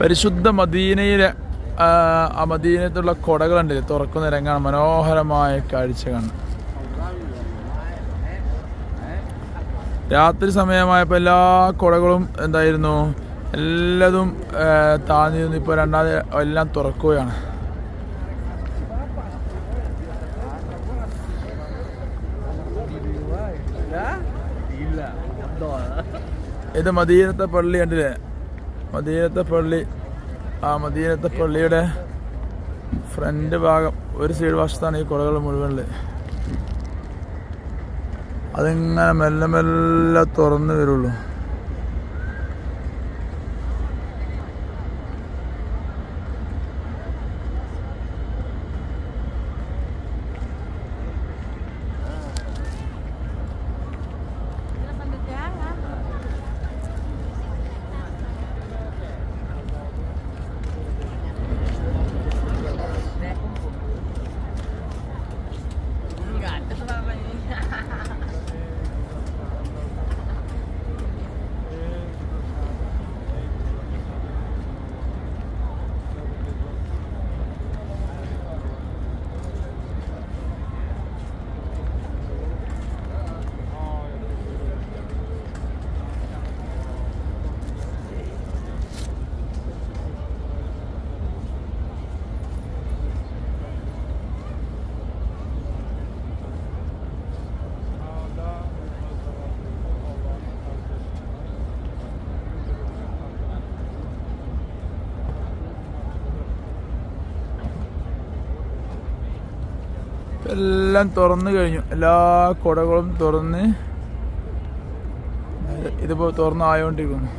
പരിശുദ്ധ മദീനയിലെ ആ, മദീനത്തുള്ള കൊടകളുണ്ട്. തുറക്കുന്ന രംഗമാണ്. മനോഹരമായ കാഴ്ച കാണുന്നത് രാത്രി സമയമായപ്പോൾ എല്ലാ കുടകളും എന്തായിരുന്നു? എല്ലാതും താഴ്ന്നിരുന്നു ഇപ്പോൾ രണ്ടാമത് എല്ലാം തുറക്കുകയാണ്. ഇത് മദീനത്തെ പള്ളി കണ്ടില്ലേ? മദീനത്തെ പള്ളി. ആ മദീനത്തെ പള്ളിയുടെ ഫ്രണ്ട് ഭാഗം ഒരു സൈഡ് വശത്താണ് ഈ കുളകൾ മുഴുവനുള്ളത് അതിങ്ങനെ മെല്ലെ മെല്ലെ തുറന്നു വരുള്ളൂ. എല്ലാം തുറന്നു കഴിഞ്ഞു. എല്ലാ കുടകളും തുറന്ന് ഇതിപ്പോൾ തുറന്നായോണ്ടിരിക്കുന്നു.